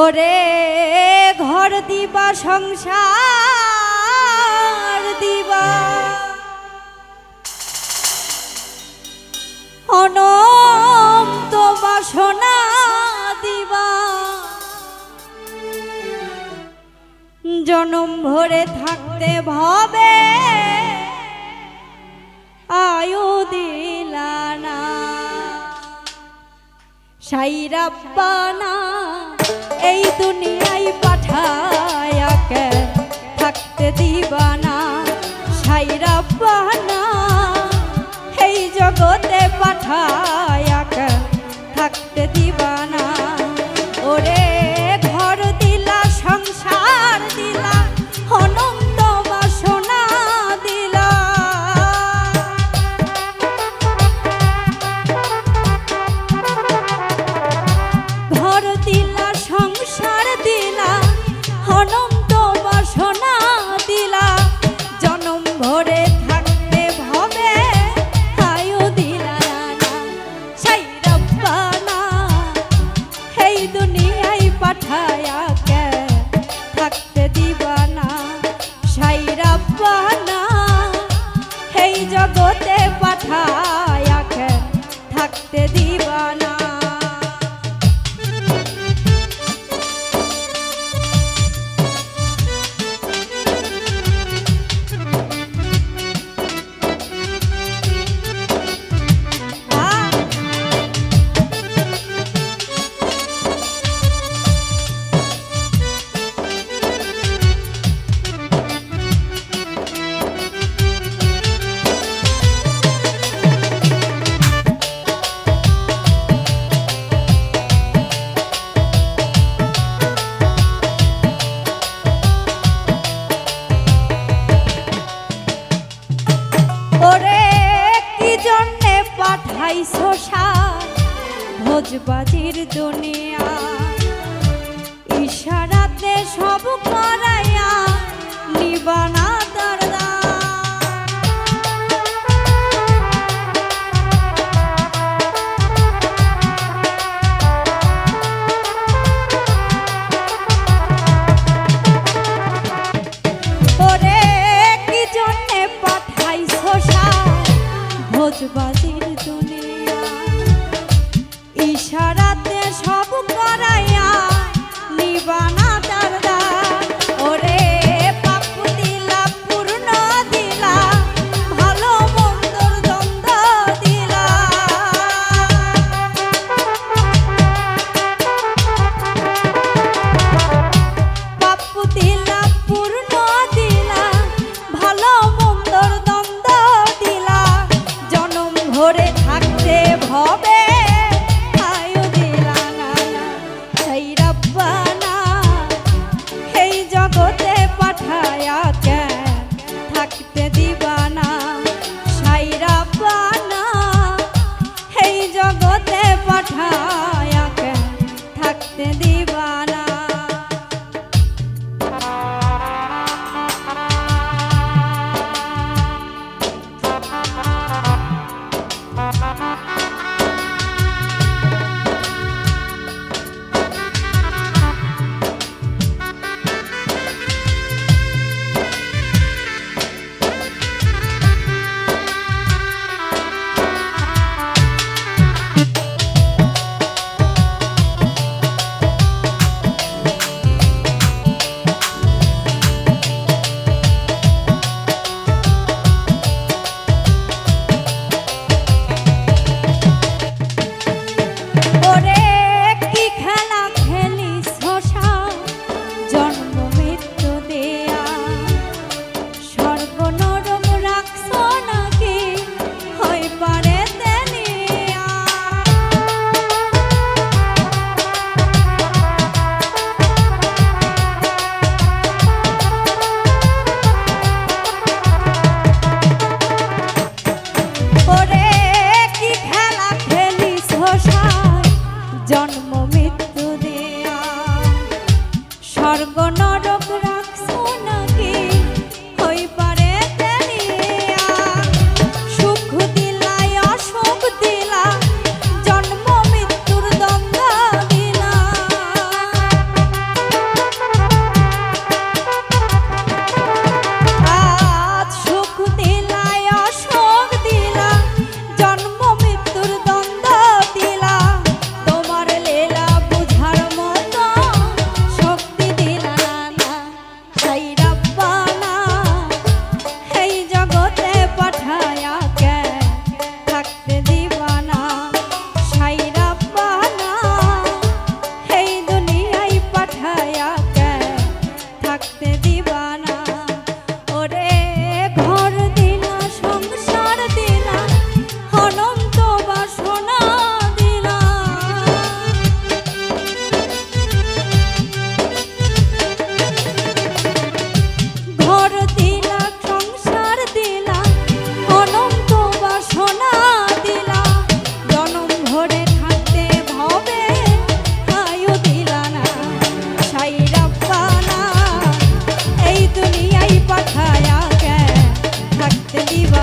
ওরে ঘর দিবা সংসার দিবা। অনন্ত বাসনা দিবা। জনম ভরে থাকতে ভাবে, আয়ু দিলানা সাইরাব্বানা এই দুনিয়ায় পাঠায় কেন থাকতে দিবানা সাইরা বানা এই জগতে পাঠায় নিয়াই পাঠায়া পাইছ ভোজবাজির দুনিয়া। ইশারাতে সব করাই ধরে থাকতে ভবে arriba.